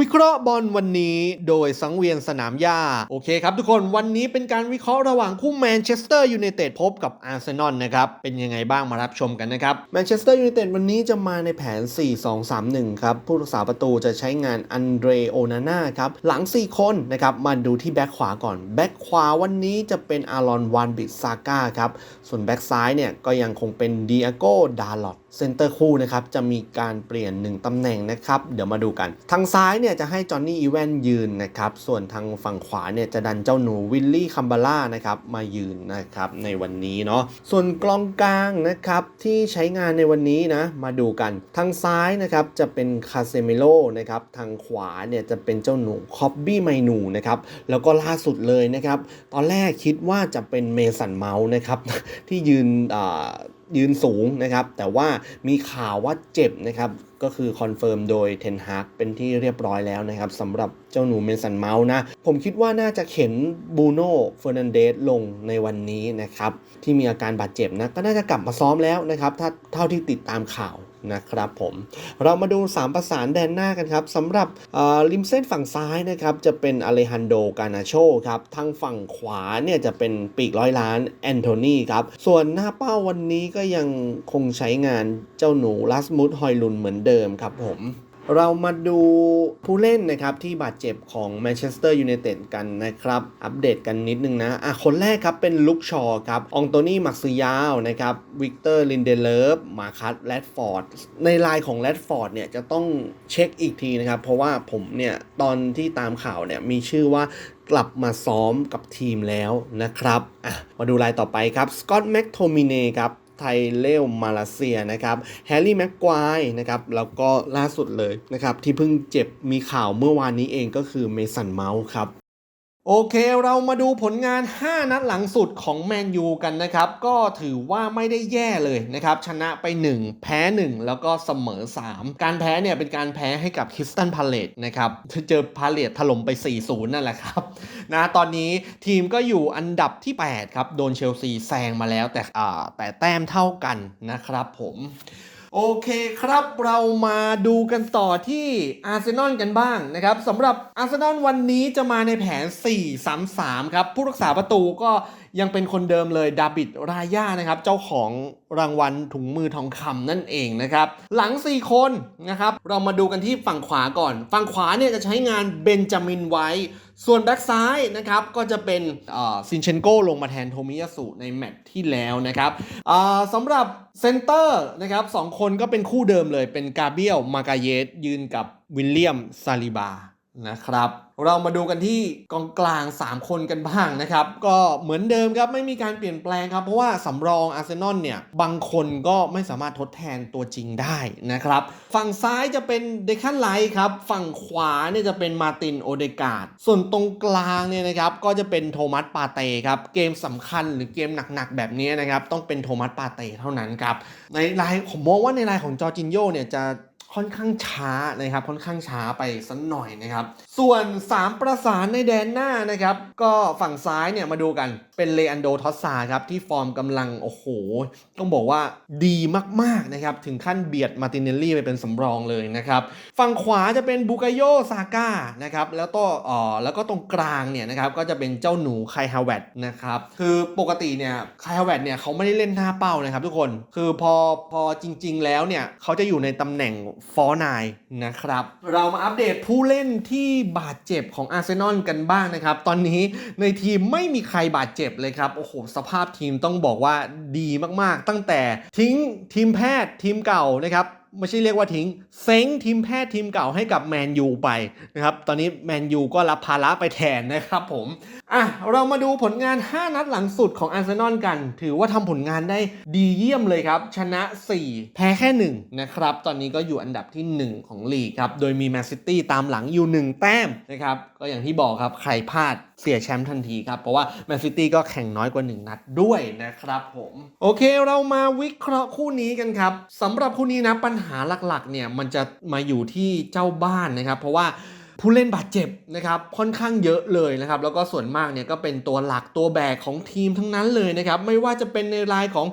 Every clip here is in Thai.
วิเคราะห์บอลวันนี้โดยสังเวียนสนามหญ้า โอเคครับทุกคนวันนี้เป็นการวิเคราะห์ระหว่างคู่แมนเชสเตอร์ยูไนเต็ดพบกับอาร์เซนอลนะครับ เป็นยังไงบ้างมารับชมกันนะครับแมนเชสเตอร์ยูไนเต็ดวันนี้จะมาในแผน 4-2-3-1 ครับ ผู้รักษาประตูจะใช้งานอันเดรโอนาน่าครับ หลัง 4 คนนะครับ มาดูที่แบ็คขวาก่อน แบ็คขวาวันนี้จะเป็นอารอนวานบิซาก้าครับ ส่วนแบ็คซ้ายเนี่ยก็ยังคงเป็นดิอาโกดาลอต เซนเตอร์คู่นะครับจะมีการเปลี่ยน 1 ตำแหน่งนะครับ เดี๋ยวมาดูกัน ทางซ้ายเนี่ยจะให้จอห์นนี่อีแวนยืนนะครับ ส่วนทางฝั่งขวาเนี่ยจะดันเจ้าหนูวิลลี่คัมบาร่านะครับมายืนนะครับในวันนี้เนาะส่วนกลองกลางนะครับที่ใช้งานในวันนี้นะมาดูกัน ทางซ้ายนะครับจะเป็นคาเซมิโลนะครับทางขวาเนี่ยจะเป็นเจ้าหนูคอบบี้ไมนูนะครับแล้วก็ล่าสุดเลยนะครับตอนแรกคิดว่าจะเป็นเมสันเมาส์นะครับที่ยืนอ่า ยืนสูงนะครับ แต่ว่ามีข่าวว่าเจ็บนะครับ ก็คือคอนเฟิร์มโดยเทนฮากเป็นที่เรียบร้อยแล้วนะครับสำหรับเจ้าหนูเมสันเมาส์นะ ผมคิดว่าน่าจะเข็นบูโน่เฟอร์นันเดสลงในวันนี้นะครับ ที่มีอาการบาดเจ็บนะ ก็น่าจะกลับมาซ้อมแล้วนะครับ ถ้าเท่าที่ติดตามข่าว นะครับผมเรามาดู 3 ประสานแดนหน้ากันครับสำหรับริมเส้นฝั่งซ้ายนะครับจะเป็นอเลฮันโดกานาโชครับทางฝั่งขวาเนี่ยจะเป็นปีกร้อยล้านแอนโทนีครับส่วนหน้าเป้าวันนี้ก็ยังคงใช้งานเจ้าหนูลัสมุดฮอยลุนเหมือนเดิมครับผม เรามาดูผู้เล่นนะครับที่บาดเจ็บของแมนเชสเตอร์ยูไนเต็ดกันนะครับ อัปเดตกันนิดนึงนะอะคนแรกครับเป็นลุกชอครับองโตนี่มักซิยาวนะครับวิกเตอร์ลินเดเลฟมาคัสแรดฟอร์ดในลน์ของแรดฟอร์ดเนี่ยจะต้องเช็คอีกทีนะครับ เพราะว่าผมเนี่ยตอนที่ตามข่าวเนี่ยมีชื่อว่ากลับมาซ้อมกับทีมแล้วนะครับอะมาดูรายต่อไปครับ สกอตแม็กโทมิเนครับ ไทเลวมาเลเซียนะครับแฮร์รี่แม็กควายนะครับแล้วก็ล่าสุดเลยนะครับที่เพิ่งเจ็บมีข่าวเมื่อวานนี้เองก็คือเมสันเมาส์ครับ โอเคเรามาดูผลงาน 5 นัดหลังสุดของแมนยูกันนะครับ ก็ถือว่าไม่ได้แย่เลยนะครับ ชนะไป 1 แพ้ 1 แล้วก็เสมอ 3 การแพ้เนี่ยเป็นการแพ้ให้กับคิสตันพาเลตนะครับเจอพาเลตถล่มไป 4-0 นั่นแหละครับนะตอนนี้ทีมก็อยู่อันดับที่ 8 ครับ โดนเชลซีแซงมาแล้วแต่แต่แต้มเท่ากันนะครับผม โอเคครับเรามาดูกันต่อที่อาร์เซนอลกันบ้างนะครับสำหรับอาร์เซนอลวันนี้จะมาในแผน 4-3-3 ครับ ผู้รักษาประตูก็ยังเป็นคนเดิมเลยดาบิดรายานะครับ เจ้าของรางวัลถุงมือทองคำนั่นเองนะครับ หลัง 4 คนนะครับ เรามาดูกันที่ฝั่งขวาก่อน ฝั่งขวาเนี่ยจะใช้งานเบนจามินไว้ ส่วนแบ็กซ้ายนะครับก็จะเป็นซินเชนโกลงมาแทนโทมิยาสุในแมตช์ที่แล้วนะครับสำหรับเซนเตอร์นะครับสองคนก็เป็นคู่เดิมเลยเป็นกาเบียลมากาเยสยืนกับวิลเลียมซาลิบา นะครับ เรามาดูกันที่กองกลาง 3 คนกันบ้างนะครับ ก็เหมือนเดิมครับไม่มีการเปลี่ยนแปลงครับ เพราะว่าสำรองอาร์เซนอลเนี่ย บางคนก็ไม่สามารถทดแทนตัวจริงได้นะครับ ฝั่งซ้ายจะเป็นเดคันไลท์ครับ ฝั่งขวาเนี่ยจะเป็นมาตินโอเดกาดส่วนตรงกลางเนี่ยนะครับ ก็จะเป็นโทมัสปาเต้ครับ เกมสำคัญหรือเกมหนักๆ แบบนี้นะครับ ต้องเป็นโทมัสปาเต้เท่านั้นครับในไลน์ผมมองว่าในไลน์ของจอร์จินโยเนี่ยจะ ค่อนข้างช้านะครับ ค่อนข้างช้าไปสักหน่อยนะครับ ส่วน 3 ประสานในแดนหน้านะครับ ก็ฝั่งซ้ายเนี่ยมาดูกันเป็นเลอันโดทอสซาครับ ที่ฟอร์มกำลัง โอ้โห ต้องบอกว่าดีมากๆนะครับ ถึงขั้นเบียดมาตินเนลลี่ไปเป็นสำรองเลยนะครับ ฝั่งขวาจะเป็นบุกาโยซาก้านะครับ แล้วก็อ๋อแล้วก็ตรงกลางเนี่ยนะครับ ก็จะเป็นเจ้าหนูไคฮาวเวตนะครับ คือปกติเนี่ยไคฮาวเวตเนี่ยเขาไม่ได้เล่นหน้าเป้านะครับทุกคน คือพอพอจริง ๆ แล้วเนี่ยเขาจะอยู่ในตำแหน่งฟอร์นายนะครับ เรามาอัปเดตผู้เล่นที่บาดเจ็บของอาร์เซนอลกันบ้างนะครับ ตอนนี้ในทีมไม่มีใครบาดเจ็บเลยครับ โอ้โห สภาพทีมต้องบอกว่าดีมากๆ ตั้งแต่ทิ้งทีมแพทย์ทีมเก่านะครับ ไม่ใช่เรียกว่าทิ้ง เซ้งทีมแพทย์ทีมเก่าให้กับแมนยูไปนะครับ ตอนนี้แมนยูก็รับภาระไปแทนนะครับผม อะ เรามาดูผลงาน 5 นัดหลังสุดของอาร์เซนอลกัน ถือว่าทำผลงานได้ดีเยี่ยมเลยครับ ชนะ 4 แพ้แค่ 1 นะครับ ตอนนี้ก็อยู่อันดับที่ 1 ของลีกครับ โดยมีแมนซิตี้ตามหลังอยู่ 1 แต้มนะครับ ก็อย่างที่บอกครับ ใครพลาด เสียแชมป์ทันทีครับ เพราะว่าแมนซิตี้ก็แข่งน้อยกว่า 1 นัดด้วยนะครับผม โอเคเรามาวิเคราะห์คู่นี้กันครับสำหรับคู่นี้นะปัญหาหลักๆเนี่ยมันจะมาอยู่ที่เจ้าบ้านนะครับ เพราะว่า ผู้เล่นบาดเจ็บนะครับค่อนข้างเยอะเลยนะครับแล้วก็ส่วนมากเนี่ยก็เป็นตัวหลักตัวแบกของทีมทั้งนั้นเลยนะครับไม่ว่าจะเป็นในรายของ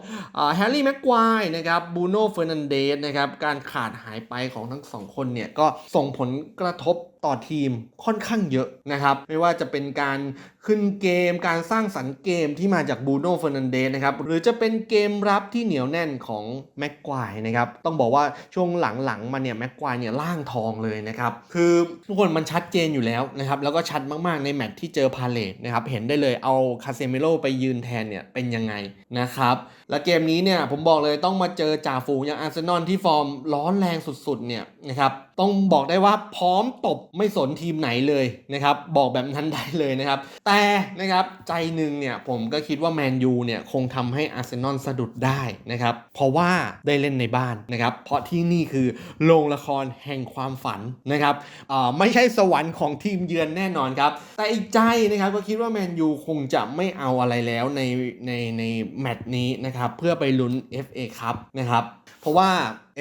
แฮร์รี่แม็กควายนะครับบูโน่เฟอร์นันเดสนะครับการขาดหายไปของทั้งสองคนเนี่ยก็ส่งผลกระทบต่อทีมค่อนข้างเยอะนะครับไม่ว่าจะเป็นการ ขึ้นเกมการสร้างสรรค์เกมที่มาจากบูโน่เฟอร์นันเดสนะครับหรือจะเป็นเกมรับที่เหนียวแน่นของแม็กควายนะครับต้องบอกว่าช่วงหลังๆมาเนี่ยแม็กควายเนี่ยล่างทองเลยนะครับคือทุกคนมันชัดเจนอยู่แล้วนะครับแล้วก็ชัดมากๆในแมตช์ที่เจอพาเลตนะครับเห็นได้เลยเอาคาเซมิโลไปยืนแทนเนี่ยเป็นยังไงนะครับและเกมนี้เนี่ยผมบอกเลยต้องมาเจอจ่าฝูงอย่างอาร์เซนอลที่ฟอร์มร้อนแรงสุดๆเนี่ยนะครับ ต้องบอกได้ว่าพร้อมตบไม่สนทีมไหนเลยนะครับ บอกแบบนั้นได้เลยนะครับ แต่นะครับใจหนึ่งเนี่ยผมก็คิดว่าแมนยูเนี่ยคงทำให้อาร์เซนอลสะดุดได้นะครับ เพราะว่าได้เล่นในบ้านนะครับ เพราะที่นี่คือโรงละครแห่งความฝันนะครับอ่าไม่ใช่สวรรค์ของทีมเยือนแน่นอนครับ แต่อีกใจนะครับก็คิดว่าแมนยูคงจะไม่เอาอะไรแล้วในในในแมตช์นี้นะครับ เพื่อไปลุ้น FA ครับนะครับ ราะว่า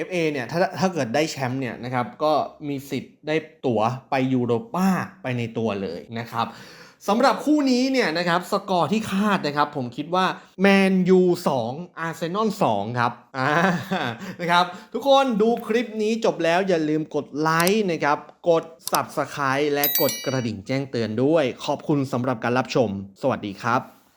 FA เนี่ยถ้าถ้าเกิดได้แชมป์เนี่ยนะครับก็มีสิทธิ์ได้ตั๋วไปยูโรป้าไปในตัวเลยนะครับสำหรับคู่นี้เนี่ยนะครับสกอร์ที่คาดนะครับผมคิดว่าแมนยู2อาร์เซนอล2ครับอ่านะครับทุกคนดูคลิปนี้จบแล้วอย่าลืมกดไลค์นะครับกด Subscribe และกดกระดิ่งแจ้งเตือนด้วย ขอบคุณสำหรับการรับชม สวัสดีครับ